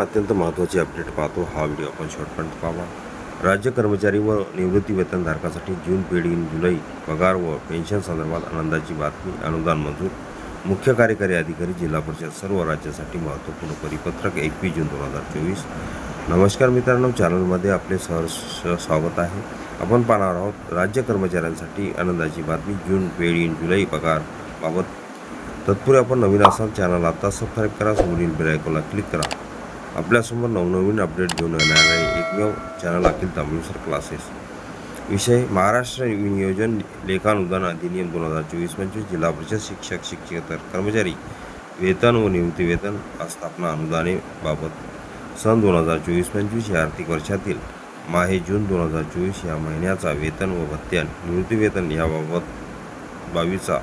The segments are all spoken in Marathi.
अत्यंत महत्त्वाची अपडेट पाहतो. हा व्हिडिओ आपण शॉर्टपर्यंत पाहावा. राज्य कर्मचारी व निवृत्ती वेतनधारकासाठी जून पेड इन जुलै पगार व पेन्शन संदर्भात आनंदाची बातमी अनुदान मंजूर. मुख्य कार्यकारी अधिकारी जिल्हा परिषद सर्व राज्यासाठी महत्त्वपूर्ण परिपत्रक एकवीस जून दोन हजार चोवीस. नमस्कार मित्रांनो चॅनलमध्ये आपले सहर्ष स्वागत आहे. आपण पाहणार आहोत राज्य कर्मचाऱ्यांसाठी आनंदाची बातमी जून पेड इन जुलै पगारबाबत तत्पूर्वी आपण नवीन असाल चॅनल आता सबस्क्राईब करा समोरील बेल आयकॉनला क्लिक करा. आपल्यासमोर नवनवीन अपडेट घेऊन येणारे एकमेव चॅनल अखिल तांबेसर क्लासेस विषय महाराष्ट्र नियोजन लेखानुदान अधिनियम दोन हजार चोवीस पंचवीस जिल्हा परिषद शिक्षक शिक्षकेतर कर्मचारी वेतन व निवृत्तीवेतन स्थापना आस्थापना अनुदाने बाबत सन दोन हजार चोवीस पंचवीस या आर्थिक वर्षातील माहे जून दोन हजार चोवीस या महिन्याचा वेतन व भत्त्या निवृत्तीवेतन याबाबत बावीसचा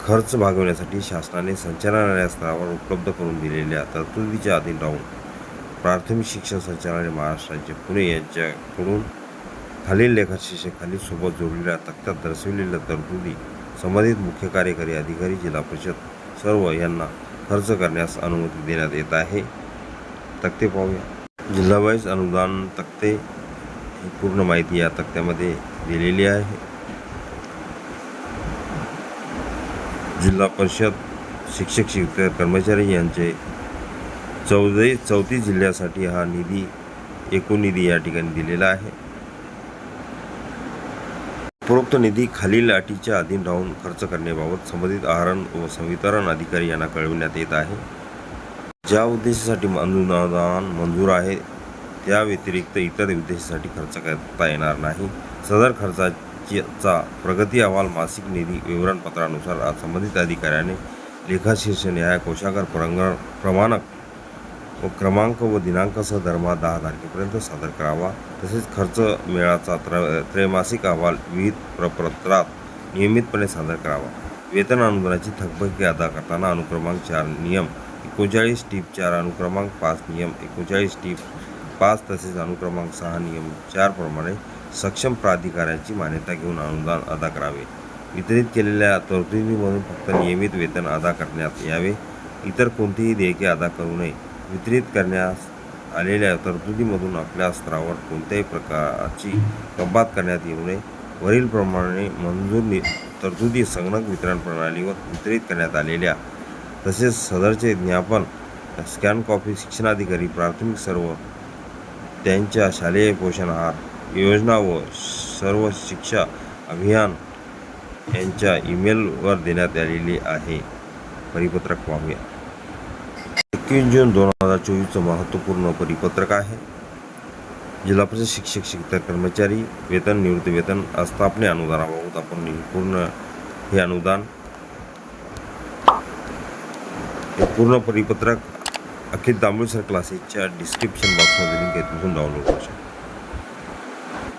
खर्च भागवण्यासाठी शासनाने संचालनालय स्तरावर उपलब्ध करून दिलेल्या तरतुदीच्या अधीन राहून प्राथमिक शिक्षण संचालनालय महाराष्ट्राचे पुणे यांच्याकडून खालील लेखाशीर्षेखाली सोबत जोडलेल्या तक्त्यात दर्शविलेल्या तरतुदी संबंधित मुख्य कार्यकारी अधिकारी जिल्हा परिषद सर्व यांना खर्च करण्यास अनुमती देण्यात येत आहे. तक्ते पाहूया. जिल्हावाईज अनुदान तक्ते ही पूर्ण माहिती या तक्त्यामध्ये दिलेली आहे. जिल्हा परिषद शिक्षक शिक्षक कर्मचारी यांचे चौदे चौतीस जिल्ह्यासाठी हा निधी एकूण निधी या ठिकाणी दिलेला आहे. उपरोक्त निधी खालील अटीच्या अधीन राहून खर्च करण्याबाबत संबंधित आहरण व संवितरण अधिकारी यांना कळविण्यात येत आहे. ज्या उद्देशासाठी अनुदान मंजूर आहे त्या व्यतिरिक्त इतर उद्देशासाठी खर्च करता येणार नाही. सदर खर्चाचा प्रगती अहवाल मासिक निधी विवरणपत्रानुसार आज संबंधित अधिकाऱ्याने लेखाशीर्ष न्याय कोशागार प्रंग प्रमाणक व क्रमांक व दिनांकासह दरमहा दहा तारखेपर्यंत सादर करावा. तसेच खर्च मेळाचा त्र त्रैमासिक अहवाल विविध प्रपत्रात नियमितपणे सादर करावा. वेतन अनुदानाची थकबकी अदा करताना अनुक्रमांक चार नियम एकोणचाळीस टीप चार अनुक्रमांक पाच नियम एकोणचाळीस टीप पाच तसेच अनुक्रमांक सहा नियम चार प्रमाणे सक्षम प्राधिकाऱ्याची मान्यता घेऊन अनुदान अदा करावे. वितरित केलेल्या तरतुदीमधून फक्त नियमित वेतन अदा करण्यात यावे. इतर कोणतीही देयके अदा करू नये. वितरित करण्यास आलेल्या तरतुदीमधून आपल्या स्तरावर कोणत्याही प्रकारची कपात करण्यात येऊ नये. वरीलप्रमाणे मंजूर नि तरतुदी संगणक वितरण प्रणालीवर वितरित करण्यात आलेल्या तसेच सदरचे ज्ञापन स्कॅन कॉपी शिक्षणाधिकारी प्राथमिक सर्व त्यांच्या शालेय पोषण आहार योजना व सर्व शिक्षा अभियान यांच्या ईमेलवर देण्यात आलेली आहे. परिपत्रक पाहूया. एकवीस जून दोन हजार चोवीसचं महत्त्वपूर्ण परिपत्रक आहे. जिल्हा परिषद शिक्षक शिक्षक कर्मचारी वेतन निवृत्ती वेतन आस्थापने अनुदानाबाबत आपण पूर्ण हे अनुदान हे पूर्ण परिपत्रक अखिल तांबुळसर क्लासेसच्या डिस्क्रिप्शन बॉक्समध्ये लिंक आहे तिथून डाउनलोड करू शकता.